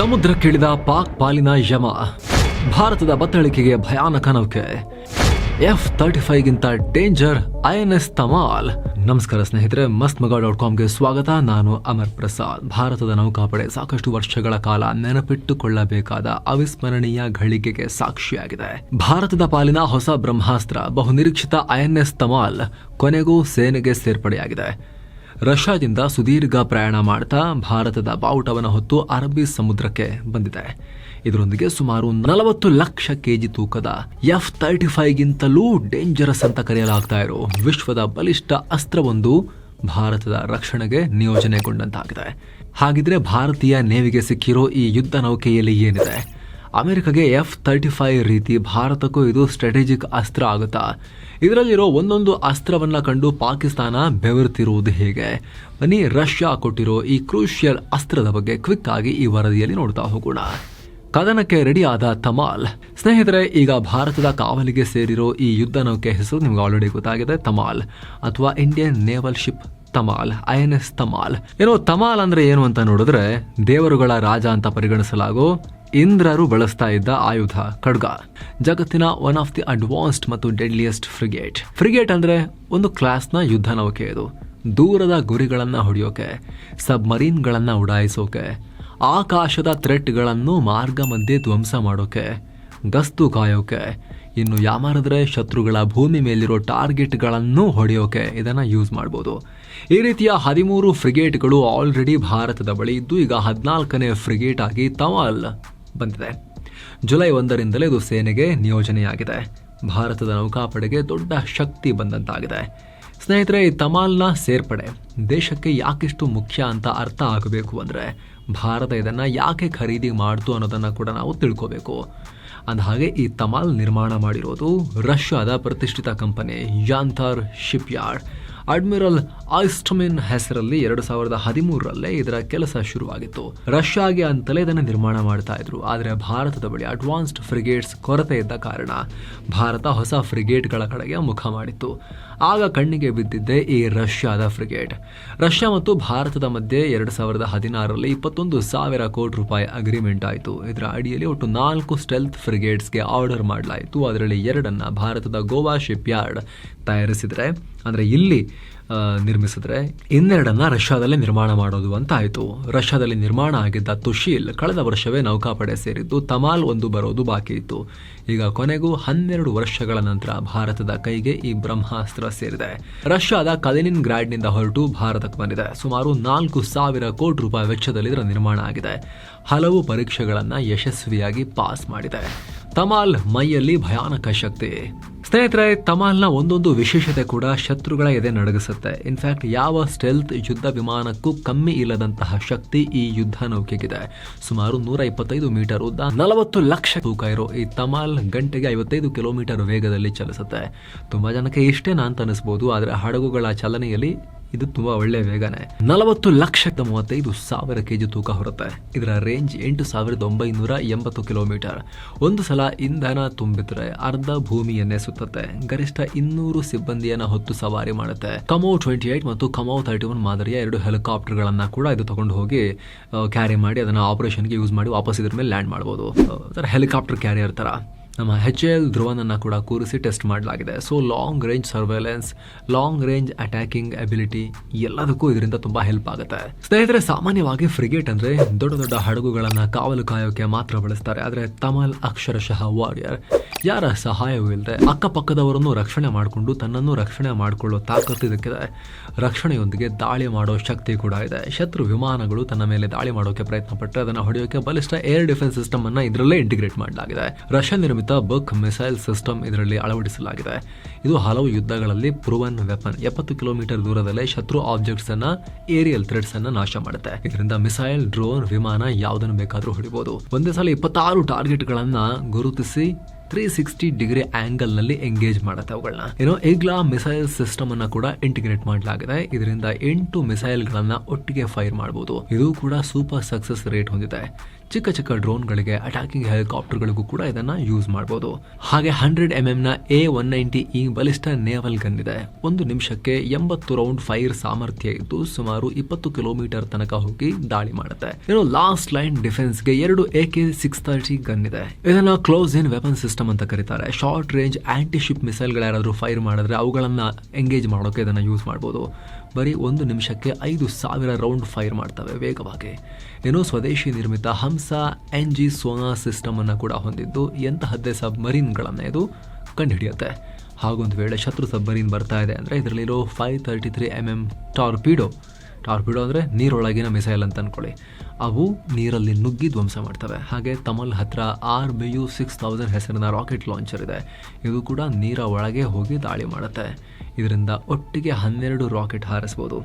ಸಮುದ್ರಕ್ಕಿಳಿದ ಪಾಕ್ ಪಾಲಿನ ಯಮ, ಭಾರತದ ಬತ್ತಳಿಕೆಗೆ ಭಯಾನಕ ನೌಕೆ. F thirty ಫೈವ್ಗಿಂತ danger I N S Tamal. ನಮಸ್ಕಾರ ಸ್ನೇಹಿತರೆ ಮಸ್ತ್ ಮಗ ಡಾಟ್ ಕಾಮ್ಗೆ ಸ್ವಾಗತ. ನಾನು ಅಮರ್ ಪ್ರಸಾದ್. ಭಾರತದ ನೌಕಾಪಡೆ ಸಾಕಷ್ಟು ವರ್ಷಗಳ ಕಾಲ ನೆನಪಿಟ್ಟುಕೊಳ್ಳಬೇಕಾದ ಅವಿಸ್ಮರಣೀಯ ಘಳಿಗೆಗೆ ಸಾಕ್ಷಿಯಾಗಿದೆ. ಭಾರತದ ಪಾಲಿನ ಹೊಸ ಬ್ರಹ್ಮಾಸ್ತ್ರ ಬಹುನಿರೀಕ್ಷಿತ ಐ ಎನ್ ಎಸ್ ತಮಾಲ್ ಕೊನೆಗೂ ಸೇನೆಗೆ ಸೇರ್ಪಡೆಯಾಗಿದೆ. ರಷ್ಯಾದಿಂದ ಸುದೀರ್ಘ ಪ್ರಯಾಣ ಮಾಡ್ತಾ ಭಾರತದ ಬಾವುಟವನ್ನು ಹೊತ್ತು ಅರಬ್ಬಿ ಸಮುದ್ರಕ್ಕೆ ಬಂದಿದೆ. ಇದರೊಂದಿಗೆ ಸುಮಾರು ನಲವತ್ತು ಲಕ್ಷ ಕೆಜಿ ತೂಕದ ಎಫ್ ತರ್ಟಿ ಫೈವ್ಗಿಂತಲೂ ಡೇಂಜರಸ್ ಅಂತ ಕರೆಯಲಾಗ್ತಾ ಇರೋ ವಿಶ್ವದ ಬಲಿಷ್ಠ ಅಸ್ತ್ರವೊಂದು ಭಾರತದ ರಕ್ಷಣೆಗೆ ನಿಯೋಜನೆಗೊಂಡಂತಾಗಿದೆ. ಹಾಗಿದ್ರೆ ಭಾರತೀಯ ನೇವಿಗೆ ಸಿಕ್ಕಿರೋ ಈ ಯುದ್ಧ ನೌಕೆಯಲ್ಲಿ ಏನಿದೆ? ಅಮೆರಿಕಗೆ ಎಫ್ ತರ್ಟಿ ಫೈವ್ ರೀತಿ ಭಾರತಕ್ಕೂ ಇದು ಸ್ಟ್ರಾಟೆಜಿಕ್ ಅಸ್ತ್ರ ಆಗುತ್ತಾ? ಇದರಲ್ಲಿರೋ ಒಂದೊಂದು ಅಸ್ತ್ರವನ್ನು ಕಂಡು ಪಾಕಿಸ್ತಾನ ಬೆವರುತ್ತಿರುವುದು ಹೇಗೆ? ಬನ್ನಿ ರಷ್ಯಾ ಕೊಟ್ಟಿರೋ ಈ ಕ್ರೂಷಿಯಲ್ ಅಸ್ತ್ರದ ಬಗ್ಗೆ ಕ್ವಿಕ್ ಆಗಿ ಈ ವರದಿಯಲ್ಲಿ ನೋಡ್ತಾ ಹೋಗೋಣ. ಕದನಕ್ಕೆ ರೆಡಿಯಾದ ತಮಾಲ್. ಸ್ನೇಹಿತರೆ, ಈಗ ಭಾರತದ ಕಾವಲಿಗೆ ಸೇರಿರೋ ಈ ಯುದ್ಧ ನೌಕೆ ಹೆಸರು ನಿಮ್ಗೆ ಆಲ್ರೆಡಿ ಗೊತ್ತಾಗಿದೆ, ತಮಾಲ್. ಅಥವಾ Indian naval ship Tamal I N S Tamal. ಏನೋ ತಮಾಲ್ ಅಂದ್ರೆ ಏನು ಅಂತ ನೋಡಿದ್ರೆ ದೇವರುಗಳ ರಾಜ ಅಂತ ಪರಿಗಣಿಸಲಾಗೋ ಇಂದ್ರರು ಬಳಸ್ತಾ ಇದ್ದ ಆಯುಧ, ಖಡ್ಗ. ಜಗತ್ತಿನ ಒನ್ ಆಫ್ ದಿ ಅಡ್ವಾನ್ಸ್ಡ್ ಮತ್ತು ಡೆಡ್ಲಿಯೆಸ್ಟ್ ಫ್ರಿಗೇಟ್ ಫ್ರಿಗೇಟ್ ಅಂದ್ರೆ ಒಂದು ಕ್ಲಾಸ್ನ ಯುದ್ಧ ನೌಕೆ ಇದು. ದೂರದ ಗುರಿಗಳನ್ನು ಹೊಡೆಯೋಕೆ ಸಬ್ಮರೀನ್ಗಳನ್ನು ಉಡಾಯಿಸೋಕೆ, ಆಕಾಶದ ಥ್ರೆಟ್ಗಳನ್ನು ಮಾರ್ಗ ಮಧ್ಯೆ ಧ್ವಂಸ ಮಾಡೋಕೆ, ಗಸ್ತು ಕಾಯೋಕೆ, ಇನ್ನು ಯಾಮಾರದ್ರೆ ಶತ್ರುಗಳ ಭೂಮಿ ಮೇಲಿರೋ ಟಾರ್ಗೆಟ್ಗಳನ್ನು ಹೊಡೆಯೋಕೆ ಇದನ್ನ ಯೂಸ್ ಮಾಡ್ಬೋದು. ಈ ರೀತಿಯ ಹದಿಮೂರು ಫ್ರಿಗೇಟ್ಗಳು ಆಲ್ರೆಡಿ ಭಾರತದ ಬಳಿ ಇದ್ದು ಈಗ ಹದಿನಾಲ್ಕನೇ ಫ್ರಿಗೇಟ್ ಆಗಿ ತವಾಲ್ ಬಂದಿದೆ. ಜುಲೈ ಒಂದರಿಂದಲೇ ಇದು ಸೇನೆಗೆ ನಿಯೋಜನೆಯಾಗಿದೆ. ಭಾರತದ ನೌಕಾಪಡೆಗೆ ದೊಡ್ಡ ಶಕ್ತಿ ಬಂದಂತಾಗಿದೆ. ಸ್ನೇಹಿತರೆ, ಈ ತಮಾಲ್ನ ಸೇರ್ಪಡೆ ದೇಶಕ್ಕೆ ಯಾಕಿಷ್ಟು ಮುಖ್ಯ ಅಂತ ಅರ್ಥ ಆಗಬೇಕು ಅಂದರೆ ಭಾರತ ಇದನ್ನು ಯಾಕೆ ಖರೀದಿ ಮಾಡ್ತು ಅನ್ನೋದನ್ನು ಕೂಡ ನಾವು ತಿಳ್ಕೋಬೇಕು. ಅಂದ ಹಾಗೆ ಈ ತಮಾಲ್ ನಿರ್ಮಾಣ ಮಾಡಿರೋದು ರಷ್ಯಾದ ಪ್ರತಿಷ್ಠಿತ company Yantar shipyard admiral ಆಯಿಸ್ಟಮಿನ್ ಹೆಸರಲ್ಲಿ ಎರಡು ಸಾವಿರದ ಹದಿಮೂರರಲ್ಲೇ ಇದರ ಕೆಲಸ ಶುರುವಾಗಿತ್ತು. ರಷ್ಯಾಗೆ ಅಂತಲೇ ಇದನ್ನು ನಿರ್ಮಾಣ ಮಾಡ್ತಾ ಇದ್ರು, ಆದರೆ ಭಾರತದ ಬಳಿ ಅಡ್ವಾನ್ಸ್ಡ್ ಫ್ರಿಗೇಟ್ಸ್ ಕೊರತೆ ಇದ್ದ ಕಾರಣ ಭಾರತ ಹೊಸ ಫ್ರಿಗೇಟ್ಗಳ ಕಡೆಗೆ ಮುಖ ಮಾಡಿತ್ತು. ಆಗ ಕಣ್ಣಿಗೆ ಬಿದ್ದಿದ್ದೆ ಈ ರಷ್ಯಾದ ಫ್ರಿಗೇಟ್. ರಷ್ಯಾ ಮತ್ತು ಭಾರತದ ಮಧ್ಯೆ ಎರಡು ಸಾವಿರದ ಹದಿನಾರರಲ್ಲಿ ಇಪ್ಪತ್ತೊಂದು ಸಾವಿರ ಕೋಟಿ ರೂಪಾಯಿ ಅಗ್ರಿಮೆಂಟ್ ಆಯಿತು. ಇದರ ಅಡಿಯಲ್ಲಿ ಒಟ್ಟು ನಾಲ್ಕು ಸ್ಟೆಲ್ತ್ ಫ್ರಿಗೇಟ್ಸ್ಗೆ ಆರ್ಡರ್ ಮಾಡಲಾಯಿತು. ಅದರಲ್ಲಿ ಎರಡನ್ನ ಭಾರತದ ಗೋವಾ ಶಿಪ್ ಯಾರ್ಡ್ ತಯಾರಿಸಿದರೆ ಅಂದರೆ ಇಲ್ಲಿ ನಿರ್ಮಿಸಿದ್ರೆ ಇನ್ನೆರಡನ್ನು ರಷ್ಯಾದಲ್ಲಿ ನಿರ್ಮಾಣ ಮಾಡೋದು ಅಂತ ಆಯಿತು. ರಷ್ಯಾದಲ್ಲಿ ನಿರ್ಮಾಣ ಆಗಿದ್ದ ತುಶೀಲ್ ಕಳೆದ ವರ್ಷವೇ ನೌಕಾಪಡೆ ಸೇರಿದ್ದು ತಮಾಲ್ ಒಂದು ಬರೋದು ಬಾಕಿ ಇತ್ತು. ಈಗ ಕೊನೆಗೂ ಹನ್ನೆರಡು ವರ್ಷಗಳ ನಂತರ ಭಾರತದ ಕೈಗೆ ಈ ಬ್ರಹ್ಮಾಸ್ತ್ರ ಸೇರಿದೆ. ರಷ್ಯಾದ ಕಲಿನಿನ್ ಗ್ರಾಡ್ನಿಂದ ಹೊರಟು ಭಾರತಕ್ಕೆ ಬಂದಿದೆ. ಸುಮಾರು ನಾಲ್ಕು ಸಾವಿರ ಕೋಟಿ ರೂಪಾಯಿ ವೆಚ್ಚದಲ್ಲಿ ಇದರ ನಿರ್ಮಾಣ ಆಗಿದೆ. ಹಲವು ಪರೀಕ್ಷೆಗಳನ್ನು ಯಶಸ್ವಿಯಾಗಿ ಪಾಸ್ ಮಾಡಿದೆ ತಮಾಲ್ ಮೈಯಲ್ಲಿ ಭಯಾನಕ ಶಕ್ತಿ. ಸ್ನೇಹಿತರೆ, ತಮಾಲ್ನ ಒಂದೊಂದು ವಿಶೇಷತೆ ಕೂಡ ಶತ್ರುಗಳ ಎದೆ ನಡಗಿಸುತ್ತೆ. ಇನ್ಫ್ಯಾಕ್ಟ್ ಯಾವ ಸ್ಟೆಲ್ತ್ ಯುದ್ಧ ವಿಮಾನಕ್ಕೂ ಕಮ್ಮಿ ಇಲ್ಲದಂತಹ ಶಕ್ತಿ ಈ ಯುದ್ಧ ನೌಕೆಗಿದೆ. ಸುಮಾರು ನೂರ ಇಪ್ಪತ್ತೈದು ಮೀಟರ್ ಉದ್ದ ನಲವತ್ತು ಲಕ್ಷ ತೂಕ ಇರೋ ಈ ತಮಾಲ್ ಗಂಟೆಗೆ ಐವತ್ತೈದು ಕಿಲೋಮೀಟರ್ ವೇಗದಲ್ಲಿ ಚಲಿಸುತ್ತೆ. ತುಂಬಾ ಜನಕ್ಕೆ ಇಷ್ಟೇನಾ ಅಂತ ಅನಿಸ್ಬೋದು, ಆದರೆ ಹಡಗುಗಳ ಚಲನೆಯಲ್ಲಿ ಇದು ತುಂಬಾ ಒಳ್ಳೆ ವೇಗನೆ. ನಲವತ್ತು ಲಕ್ಷದ ಮೂವತ್ತೈದು ಸಾವಿರ ಕೆಜಿ ತೂಕ ಹೊರುತ್ತೆ ಇದರ ರೇಂಜ್ ಎಂಟು ಸಾವಿರದ ಒಂಬೈನೂರ ಎಂಬತ್ತು ಕಿಲೋಮೀಟರ್. ಒಂದು ಸಲ ಇಂಧನ ತುಂಬಿದ್ರೆ ಅರ್ಧ ಭೂಮಿಯನ್ನೇ ಸುತ್ತುತ್ತೆ. ಗರಿಷ್ಠ ಇನ್ನೂರು ಸಿಬ್ಬಂದಿಯನ್ನ ಹೊತ್ತು ಸವಾರಿ ಮಾಡುತ್ತೆ. ಕಮೋ ಟ್ವೆಂಟಿ ಏಟ್ ಮತ್ತು ಕಮೋ ತರ್ಟಿ ಒನ್ ಮಾದರಿಯ ಎರಡು ಹೆಲಿಕಾಪ್ಟರ್ಗಳನ್ನ ಕೂಡ ಇದು ತಗೊಂಡು ಹೋಗಿ ಕ್ಯಾರಿ ಮಾಡಿ ಅದನ್ನ ಆಪರೇಷನ್ಗೆ ಯೂಸ್ ಮಾಡಿ ವಾಪಸ್ ಇದ್ರ ಮೇಲೆ ಲ್ಯಾಂಡ್ ಮಾಡಬಹುದು ಹೆಲಿಕಾಪ್ಟರ್ ಕ್ಯಾರಿಯರ್ ತರ. ನಮ್ಮ ಹೆಚ್ ಎಲ್ ಧ್ರುವನನ್ನು ಕೂಡ ಕೂರಿಸಿ ಟೆಸ್ಟ್ ಮಾಡಲಾಗಿದೆ. So long range surveillance long range attacking ability ಎಲ್ಲದಕ್ಕೂ ಇದರಿಂದ ತುಂಬಾ ಹೆಲ್ಪ್ ಆಗುತ್ತೆ. ಸ್ನೇಹಿತರೆ, ಸಾಮಾನ್ಯವಾಗಿ ಫ್ರಿಗೇಟ್ ಅಂದ್ರೆ ದೊಡ್ಡ ದೊಡ್ಡ ಹಡಗುಗಳನ್ನ ಕಾವಲು ಕಾಯೋಕೆ ಮಾತ್ರ ಬಳಸ್ತಾರೆ. ಆದರೆ ತಮಲ್ ಅಕ್ಷರಶಃ ವಾರಿಯರ್ ಯಾರ ಸಹಾಯವೂ ಇಲ್ಲದೆ ಅಕ್ಕಪಕ್ಕದವರನ್ನು ರಕ್ಷಣೆ ಮಾಡಿಕೊಂಡು ತನ್ನನ್ನು ರಕ್ಷಣೆ ಮಾಡಿಕೊಳ್ಳೋ ತಾಕತ್ತು ಇದಕ್ಕಿದೆ. ರಕ್ಷಣೆಯೊಂದಿಗೆ ದಾಳಿ ಮಾಡೋ ಶಕ್ತಿ ಕೂಡ ಇದೆ. ಶತ್ರು ವಿಮಾನಗಳು ತನ್ನ ಮೇಲೆ ದಾಳಿ ಮಾಡೋಕೆ ಪ್ರಯತ್ನ ಪಟ್ಟರೆ ಅದನ್ನು ಹೊಡೆಯೋಕೆ ಬಲಿಷ್ಠ ಏರ್ ಡಿಫೆನ್ಸ್ ಸಿಸ್ಟಮ್ ಅನ್ನ ಇದರಲ್ಲೇ ಇಂಟಿಗ್ರೇಟ್ ಮಾಡಲಾಗಿದೆ. ರಷ್ಯಾ ನಿರ್ಮಿತ ಬಕ್ ಮಿಸೈಲ್ ಸಿಸ್ಟಮ್ ಇದರಲ್ಲಿ ಅಳವಡಿಸಲಾಗಿದೆ. ಇದು ಹಲವು ಯುದ್ಧಗಳಲ್ಲಿ ಪ್ರೂವನ್ ವೆಪನ್ ಎಪ್ಪತ್ತು ಕಿಲೋಮೀಟರ್ ದೂರದಲ್ಲೇ ಶತ್ರು ಆಬ್ಜೆಕ್ಟ್ಸ್ ಅನ್ನ ಏರಿಯಲ್ ಥ್ರೆಡ್ಸ್ ಅನ್ನ ನಾಶ ಮಾಡುತ್ತೆ. ಇದರಿಂದ ಮಿಸೈಲ್, ಡ್ರೋನ್, ವಿಮಾನ ಯಾವುದನ್ನು ಬೇಕಾದರೂ ಹೊಡಿಬಹುದು ಒಂದೇ ಸಲ ಇಪ್ಪತ್ತಾರು ಟಾರ್ಗೆಟ್ ಗಳನ್ನ ಗುರುತಿಸಿ ತ್ರೀ ಸಿಕ್ಸ್ಟಿ ಡಿಗ್ರಿ ಆಂಗಲ್ನಲ್ಲಿ ಎಂಗೇಜ್ ಮಾಡುತ್ತೆ ಅವುಗಳನ್ನ ಏನೋ ಈಗ್ಲಾ ಮಿಸೈಲ್ ಸಿಸ್ಟಮ್ ಅನ್ನ ಕೂಡ ಇಂಟಿಗ್ರೇಟ್ ಮಾಡಲಾಗಿದೆ. ಇದರಿಂದ ಎಂಟು ಮಿಸೈಲ್ ಗಳನ್ನ ಒಟ್ಟಿಗೆ ಫೈರ್ ಮಾಡಬಹುದು ಇದು ಕೂಡ ಸೂಪರ್ ಸಕ್ಸಸ್ ರೇಟ್ ಹೊಂದಿದೆ. ಚಿಕ್ಕ ಚಿಕ್ಕ ಡ್ರೋನ್ಗಳಿಗೆ ಅಟ್ಯಾಕಿಂಗ್ ಹೆಲಿಕಾಪ್ಟರ್ಗಳಿಗೂ ಕೂಡ ಇದನ್ನ ಯೂಸ್ ಮಾಡಬಹುದು ಹಾಗೆ ಹಂಡ್ರೆಡ್ ಎಂ ನ ಎ ಒನ್ ನೈಂಟಿ ಈ ಬಲಿಷ್ಠ ನೇವಲ್ ಗನ್ ಇದೆ. ಒಂದು ನಿಮಿಷಕ್ಕೆ ಎಂಬತ್ತು ರೌಂಡ್ ಫೈರ್ ಸಾಮರ್ಥ್ಯ ಇದ್ದು ಸುಮಾರು ಇಪ್ಪತ್ತು ಕಿಲೋಮೀಟರ್ ತನಕ ಹೋಗಿ ದಾಳಿ ಮಾಡುತ್ತೆ. ಇನ್ನು ಲಾಸ್ಟ್ ಲೈನ್ ಡಿಫೆನ್ಸ್ಗೆ ಎರಡು A K six thirty gun ಇದೆ. ಇದನ್ನ ಕ್ಲೋಸ್ ಇನ್ ವೆಪನ್ ಸಿಸ್ಟಮ್ ಅಂತ ಕರೀತಾರೆ. ಶಾರ್ಟ್ ರೇಂಜ್ ಆಂಟಿ ಶಿಪ್ ಮಿಸೈಲ್ಗಳು ಯಾರಾದರೂ ಫೈರ್ ಮಾಡಿದ್ರೆ ಅವುಗಳನ್ನ ಎಂಗೇಜ್ ಮಾಡೋಕೆ ಇದನ್ನ ಯೂಸ್ ಮಾಡ್ಬೋದು. ಬರೀ ಒಂದು ನಿಮಿಷಕ್ಕೆ ಐದು ಸಾವಿರ ರೌಂಡ್ ಫೈರ್ ಮಾಡ್ತವೆ ವೇಗವಾಗಿ. ಏನೋ ಸ್ವದೇಶಿ ನಿರ್ಮಿತ ಹಂಸ ಎನ್ ಜಿ ಸೋನಾ ಸಿಸ್ಟಮನ್ನು ಕೂಡ ಹೊಂದಿದ್ದು ಎಂತಹದ್ದೇ ಸಬ್ಮರೀನ್ಗಳನ್ನು ಇದು ಕಂಡುಹಿಡಿಯುತ್ತೆ. ಹಾಗೊಂದು ವೇಳೆ ಶತ್ರು ಸಬ್ಮರೀನ್ ಬರ್ತಾ ಇದೆ ಅಂದರೆ ಇದರಲ್ಲಿರೋ five thirty three M M torpedo. Torpedo ಅಂದರೆ ನೀರೊಳಗಿನ ಮಿಸೈಲ್ ಅಂತ ಅಂದ್ಕೊಳ್ಳಿ ಅವು ನೀರಲ್ಲಿ ನುಗ್ಗಿ ಧ್ವಂಸ ಮಾಡ್ತವೆ. ಹಾಗೆ ತಮಲ್ ಹತ್ರ R B U six thousand ಹೆಸರಿನ ರಾಕೆಟ್ ಲಾಂಚರ್ ಇದೆ. ಇದು ಕೂಡ ನೀರ ಒಳಗೆ ಹೋಗಿ ದಾಳಿ ಮಾಡುತ್ತೆ. ಇದರಿಂದ ಒಟ್ಟಿಗೆ ಹನ್ನೆರಡು ರಾಕೆಟ್ ಹಾರಿಸ್ಬೋದು.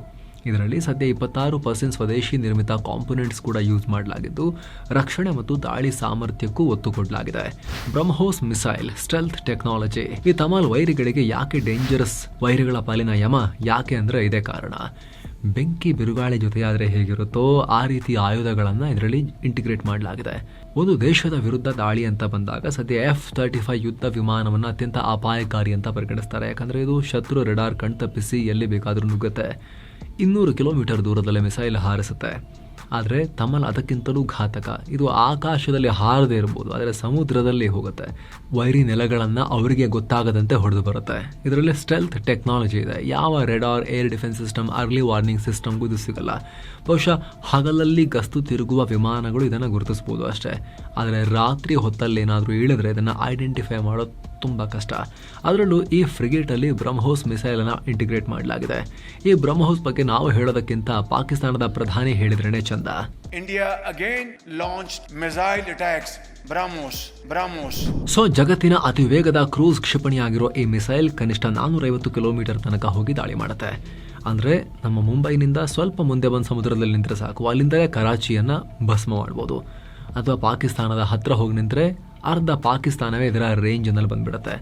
ಇದರಲ್ಲಿ ಸದ್ಯ ಇಪ್ಪತ್ತಾರು ಪರ್ಸೆಂಟ್ ಸ್ವದೇಶಿ ನಿರ್ಮಿತ ಕಾಂಪೊನೆಂಟ್ಸ್ ಕೂಡ ಯೂಸ್ ಮಾಡಲಾಗಿದ್ದು, ರಕ್ಷಣೆ ಮತ್ತು ದಾಳಿ ಸಾಮರ್ಥ್ಯಕ್ಕೂ ಒತ್ತು ಕೊಡಲಾಗಿದೆ ಬ್ರಹ್ಮೋಸ್ ಮಿಸೈಲ್ ಸ್ಟೆಲ್ತ್ ಟೆಕ್ನಾಲಜಿ ಈ ತಮಾಲ್ ವೈರಿಗಳಿಗೆ ಯಾಕೆ ಡೇಂಜರಸ್ ವೈರಿಗಳ ಪಾಲಿನ ಯಮ ಯಾಕೆ ಅಂದ್ರೆ ಇದೇ ಕಾರಣ. ಬೆಂಕಿ ಬಿರುಗಾಳಿ ಜೊತೆಯಾದರೆ ಹೇಗಿರುತ್ತೋ ಆ ರೀತಿ ಆಯುಧಗಳನ್ನು ಇದರಲ್ಲಿ ಇಂಟಿಗ್ರೇಟ್ ಮಾಡಲಾಗಿದೆ. ಒಂದು ದೇಶದ ವಿರುದ್ಧ ದಾಳಿ ಅಂತ ಬಂದಾಗ ಸದ್ಯ ಎಫ್ ತರ್ಟಿ ಫೈವ್ ಯುದ್ಧ ವಿಮಾನವನ್ನು ಅತ್ಯಂತ ಅಪಾಯಕಾರಿ ಅಂತ ಪರಿಗಣಿಸ್ತಾರೆ. ಯಾಕಂದರೆ ಇದು ಶತ್ರು ರೆಡಾರ್ ಕಣ್ತಪ್ಪಿಸಿ ಎಲ್ಲಿ ಬೇಕಾದರೂ ನುಗ್ಗುತ್ತೆ. ಇನ್ನೂರು ಕಿಲೋಮೀಟರ್ ದೂರದಲ್ಲೇ ಮಿಸೈಲ್ ಹಾರಿಸುತ್ತೆ. ಆದರೆ ತಮಲ್ ಅದಕ್ಕಿಂತಲೂ ಘಾತಕ. ಇದು ಆಕಾಶದಲ್ಲಿ ಹಾರದೇ ಇರ್ಬೋದು, ಆದರೆ ಸಮುದ್ರದಲ್ಲಿ ಹೋಗುತ್ತೆ. ವೈರಿ ನೆಲೆಗಳನ್ನು ಅವರಿಗೆ ಗೊತ್ತಾಗದಂತೆ ಹೊಡೆದು ಬರುತ್ತೆ. ಇದರಲ್ಲಿ ಸ್ಟೆಲ್ತ್ ಟೆಕ್ನಾಲಜಿ ಇದೆ. ಯಾವ radar, air defence system, early warning ಸಿಸ್ಟಮ್ಗೂ ಇದು ಸಿಗಲ್ಲ. ಬಹುಶಃ ಹಗಲಲ್ಲಿ ಗಸ್ತು ತಿರುಗುವ ವಿಮಾನಗಳು ಇದನ್ನು ಗುರುತಿಸ್ಬೋದು ಅಷ್ಟೇ. ಆದರೆ ರಾತ್ರಿ ಹೊತ್ತಲ್ಲಿ ಏನಾದರೂ ಇಳಿದ್ರೆ ಇದನ್ನು ಐಡೆಂಟಿಫೈ ಮಾಡೋದು ತುಂಬ ಕಷ್ಟ. ಅದರಲ್ಲೂ ಈ ಫ್ರಿಗೇಟಲ್ಲಿ ಬ್ರಹ್ಮೋಸ್ ಮಿಸೈಲನ್ನು ಇಂಟಿಗ್ರೇಟ್ ಮಾಡಲಾಗಿದೆ. ಈ ಬ್ರಹ್ಮೋಸ್ ಬಗ್ಗೆ ನಾವು ಹೇಳೋದಕ್ಕಿಂತ ಪಾಕಿಸ್ತಾನದ ಪ್ರಧಾನಿ ಹೇಳಿದ್ರೇನೆ ಚಂದ India again launch missile attacks BrahMos BrahMos so ಜಗತ್ತಿನ ಅತಿ ವೇಗದ ಕ್ರೂಸ್ ಕ್ಷಿಪಣಿಯಾಗಿರೋ ಈ ಮಿಸೈಲ್ ಕನಿಷ್ಠ ನಾನ್ನೂರೈವತ್ತು ಕಿಲೋಮೀಟರ್ ತನಕ ಹೋಗಿ ದಾಳಿ ಮಾಡುತ್ತೆ. ಅಂದರೆ ನಮ್ಮ ಮುಂಬೈನಿಂದ ಸ್ವಲ್ಪ ಮುಂದೆ ಬಂದು ಸಮುದ್ರದಲ್ಲಿ ನಿಂತರೆ ಸಾಕು. ಅಲ್ಲಿಂದಲೇ ಕರಾಚಿಯನ್ನು ಭಸ್ಮ ಮಾಡ್ಬೋದು. ಅಥವಾ ಪಾಕಿಸ್ತಾನದ ಹತ್ತಿರ ಹೋಗಿ ನಿಂತರೆ ಅರ್ಧ ಪಾಕಿಸ್ತಾನವೇ ಇದರ ರೇಂಜ್ನಲ್ಲಿ ಬಂದ್ಬಿಡುತ್ತೆ.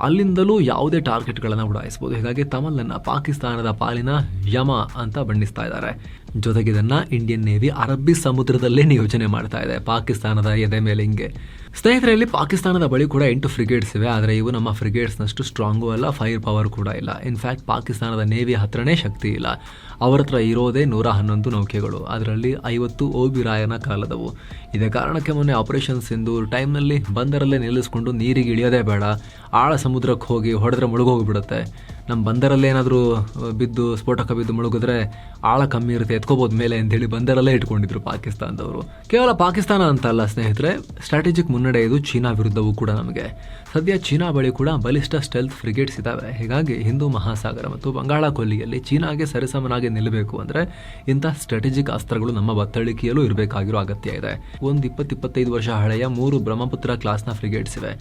ಅಲ್ಲಿಂದಲೂ ಯಾವುದೇ ಟಾರ್ಗೆಟ್ಗಳನ್ನು ಉಡಾಯಿಸಬಹುದು. ಹೀಗಾಗಿ ತಮಲನ್ನು ಪಾಕಿಸ್ತಾನದ ಪಾಲಿನ ಯಮ ಅಂತ ಬಣ್ಣಿಸ್ತಾ ಇದ್ದಾರೆ. ಜೊತೆಗೆ ಇದನ್ನ ಇಂಡಿಯನ್ ನೇವಿ ಅರಬ್ಬಿ ಸಮುದ್ರದಲ್ಲೇ ನಿಯೋಜನೆ ಮಾಡ್ತಾ ಇದೆ. ಪಾಕಿಸ್ತಾನದ ಎದೆ ಮೇಲೆ ಹಿಂಗೆ. ಸ್ನೇಹಿತರಲ್ಲಿ ಪಾಕಿಸ್ತಾನದ ಬಳಿ ಕೂಡ ಎಂಟು ಫ್ರಿಗೇಟ್ಸ್ ಇವೆ, ಆದರೆ ಇವು ನಮ್ಮ ಫ್ರಿಗೇಟ್ಸ್ನಷ್ಟು ಸ್ಟ್ರಾಂಗೂ ಅಲ್ಲ ಫೈರ್ ಪವರ್ ಕೂಡ ಇಲ್ಲ. ಇನ್ಫ್ಯಾಕ್ಟ್ ಪಾಕಿಸ್ತಾನದ ನೇವಿ ಹತ್ರನೇ ಶಕ್ತಿ ಇಲ್ಲ. ಅವರ ಹತ್ರ ಇರೋದೇ ನೂರ ಹನ್ನೊಂದು ನೌಕೆಗಳು. ಅದರಲ್ಲಿ ಐವತ್ತು ಓಬಿರಾಯನ ಕಾಲದವು. ಇದೇ ಕಾರಣಕ್ಕೆ ಮೊನ್ನೆ ಆಪರೇಷನ್ಸ್ ಎಂದು ಟೈಮ್ನಲ್ಲಿ ಬಂದರಲ್ಲೇ ನಿಲ್ಲಿಸ್ಕೊಂಡು ನೀರಿಗೆ ಇಳಿಯೋದೇ ಬೇಡ. ಆಳ ಸಮುದ್ರಕ್ಕೆ ಹೋಗಿ ಹೊಡೆದ್ರೆ ಮುಳುಗೋಗ್ಬಿಡುತ್ತೆ. ನಮ್ಮ ಬಂದರಲ್ಲೇ ಏನಾದರೂ ಬಿದ್ದು, ಸ್ಫೋಟಕ ಬಿದ್ದು ಮುಳುಗಿದ್ರೆ ಆಳ ಕಮ್ಮಿ ಇರುತ್ತೆ, ಎತ್ಕೋಬೋದು ಮೇಲೆ ಅಂತೇಳಿ ಬಂದರಲ್ಲೇ ಇಟ್ಕೊಂಡಿದ್ರು ಪಾಕಿಸ್ತಾನದವರು. ಕೇವಲ ಪಾಕಿಸ್ತಾನ ಅಂತ ಅಲ್ಲ ಸ್ನೇಹಿತರೆ ಸ್ಟ್ರಾಟಜಿಕ್ ಮುನ್ನಡೆ ಇದು ಚೀನಾ ವಿರುದ್ಧವೂ ಕೂಡ ನಮಗೆ. ಸದ್ಯ ಚೀನಾ ಬಳಿ ಕೂಡ ಬಲಿಷ್ಠ ಸ್ಟೆಲ್ತ್ ಫ್ರಿಗೇಟ್ಸ್ ಇದ್ದಾವೆ ಹೀಗಾಗಿ ಹಿಂದೂ ಮಹಾಸಾಗರ ಮತ್ತು ಬಂಗಾಳ ಕೊಲ್ಲಿಯಲ್ಲಿ ಚೀನಾಗೆ ಸರಿಸಮನಾಗಿ ನಿಲ್ಲಬೇಕು ಅಂದರೆ ಇಂಥ ಸ್ಟ್ರಾಟಜಿಕ್ ಅಸ್ತ್ರಗಳು ನಮ್ಮ ಬತ್ತಳಿಕೆಯಲ್ಲೂ ಇರಬೇಕಾಗಿರೋ ಅಗತ್ಯ ಇದೆ. ಒಂದು ಇಪ್ಪತ್ತು ಇಪ್ಪತ್ತೈದು ವರ್ಷ ಹಳೆಯ ಮೂರು ಬ್ರಹ್ಮಪುತ್ರ ಕ್ಲಾಸ್ನ ಫ್ರಿಗೇಟ್ಸ್ ಇವೆ.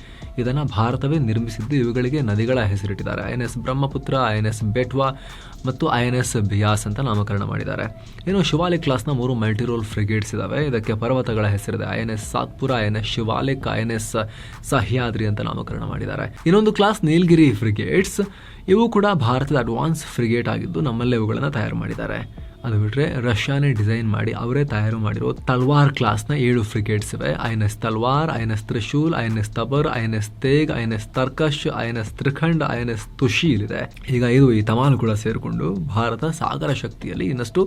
ಇದನ್ನು ಭಾರತವೇ ನಿರ್ಮಿಸಿದ್ದು ಇವುಗಳಿಗೆ ನದಿಗಳ ಹೆಸರಿಟ್ಟಿದ್ದಾರೆ. N S Brahmaputra I N S Betwa ಮತ್ತು ಐ ಎನ್ ಎಸ್ ಬಿಯಾಸ್ ಅಂತ ನಾಮಕರಣ ಮಾಡಿದ್ದಾರೆ. ಇನ್ನು ಶಿವಾಲಿಕ್ ಕ್ಲಾಸ್ನ ಮೂರು ಮಲ್ಟಿರೋಲ್ ಫ್ರಿಗೇಟ್ಸ್ ಇದಾವೆ. ಇದಕ್ಕೆ ಪರ್ವತಗಳ ಹೆಸರಿದೆ. I N S Satpura, I N S Shivalik, I N S Sahyadri ಅಂತ ನಾಮಕರಣ ಮಾಡಿದ್ದಾರೆ. ಇನ್ನೊಂದು ಕ್ಲಾಸ್ ನೀಲಗಿರಿ ಫ್ರಿಗೇಟ್ಸ್ ಇವು ಕೂಡ ಭಾರತದ ಅಡ್ವಾನ್ಸ್ ಫ್ರಿಗೇಟ್ ಆಗಿದ್ದು ನಮ್ಮಲ್ಲೇ ಇವುಗಳನ್ನು ತಯಾರು ಮಾಡಿದ್ದಾರೆ. ಅದು ಬಿಟ್ಟರೆ ರಷ್ಯಾನೇ ಡಿಸೈನ್ ಮಾಡಿ ಅವರೇ ತಯಾರು ಮಾಡಿರೋ ತಲ್ವಾರ್ ಕ್ಲಾಸ್ನ ಏಳು ಫ್ರಿಗೇಟ್ಸ್ ಇವೆ. I N S Talwar I N S Trishul I N S Tabar I N S Teg I N S Tarkash I N S Trikhand I N S Tushil ಇದೆ. ಈಗ ಇದು ಈ ತಮಾನು ಕೂಡ ಸೇರಿಕೊಂಡು ಭಾರತ ಸಾಗರ ಶಕ್ತಿಯಲ್ಲಿ ಇನ್ನಷ್ಟು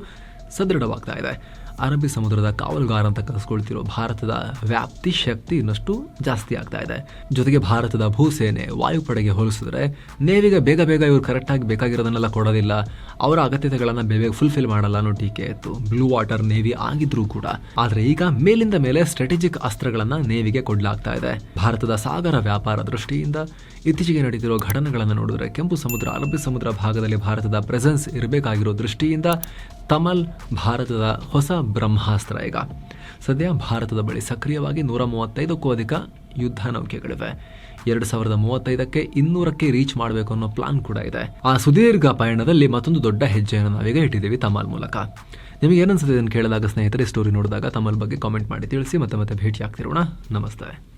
ಸದೃಢವಾಗ್ತಾ ಇದೆ. ಅರಬ್ಬಿ ಸಮುದ್ರದ ಕಾವಲುಗಾರ ಅಂತ ಕರೆಸ್ಕೊಳ್ತಿರೋ ಭಾರತದ ವ್ಯಾಪ್ತಿ ಶಕ್ತಿ ಇನ್ನಷ್ಟು ಜಾಸ್ತಿ ಆಗ್ತಾ ಇದೆ. ಜೊತೆಗೆ ಭಾರತದ ಭೂಸೇನೆ ವಾಯುಪಡೆಗೆ ಹೋಲಿಸಿದ್ರೆ ನೇವಿಗೆ ಬೇಗ ಬೇಗ ಇವರು ಕರೆಕ್ಟಾಗಿ ಬೇಕಾಗಿರೋದನ್ನೆಲ್ಲ ಕೊಡೋದಿಲ್ಲ. ಅವರ ಅಗತ್ಯತೆಗಳನ್ನು ಬೇಗ ಫುಲ್ಫಿಲ್ ಮಾಡಲ್ಲ ಅನ್ನೋ ಟೀಕೆ ಇತ್ತು. ಬ್ಲೂ ವಾಟರ್ ನೇವಿ ಆಗಿದ್ರೂ ಕೂಡ. ಆದರೆ ಈಗ ಮೇಲಿಂದ ಮೇಲೆ ಸ್ಟ್ರಾಟಜಿಕ್ ಅಸ್ತ್ರಗಳನ್ನು ನೇವಿಗೆ ಕೊಡಲಾಗ್ತಾ ಇದೆ. ಭಾರತದ ಸಾಗರ ವ್ಯಾಪಾರ ದೃಷ್ಟಿಯಿಂದ ಇತ್ತೀಚೆಗೆ ನಡೀತಿರೋ ಘಟನೆಗಳನ್ನು ನೋಡಿದ್ರೆ ಕೆಂಪು ಸಮುದ್ರ, ಅರಬ್ಬಿ ಸಮುದ್ರ ಭಾಗದಲ್ಲಿ ಭಾರತದ ಪ್ರೆಸೆನ್ಸ್ ಇರಬೇಕಾಗಿರೋ ದೃಷ್ಟಿಯಿಂದ ತಮಲ್ ಭಾರತದ ಹೊಸ ಬ್ರಹ್ಮಾಸ್ತ್ರ ಈಗ. ಸದ್ಯ ಭಾರತದ ಬಳಿ ಸಕ್ರಿಯವಾಗಿ ನೂರ ಮೂವತ್ತೈದಕ್ಕೂ ಅಧಿಕ ಯುದ್ಧ ನೌಕೆಗಳಿವೆ. ಎರಡು ಸಾವಿರದ ಮೂವತ್ತೈದಕ್ಕೆ ಇನ್ನೂರಕ್ಕೆ ರೀಚ್ ಮಾಡಬೇಕು ಅನ್ನೋ ಪ್ಲಾನ್ ಕೂಡ ಇದೆ. ಆ ಸುದೀರ್ಘ ಪಯಣದಲ್ಲಿ ಮತ್ತೊಂದು ದೊಡ್ಡ ಹೆಜ್ಜೆಯನ್ನು ನಾವೀಗ ಇಟ್ಟಿದ್ದೀವಿ ತಮಾಲ್ ಮೂಲಕ. ನಿಮಗೆ ಏನನ್ಸುತ್ತೆ ಇದನ್ನು ಕೇಳಿದಾಗ ಸ್ನೇಹಿತರೆ ಸ್ಟೋರಿ ನೋಡಿದಾಗ ತಮ್ಮಲ್ ಬಗ್ಗೆ ಕಾಮೆಂಟ್ ಮಾಡಿ ತಿಳಿಸಿ, ಮತ್ತೆ ಮತ್ತೆ ಭೇಟಿ ಆಗ್ತಿರೋಣ ನಮಸ್ತೆ.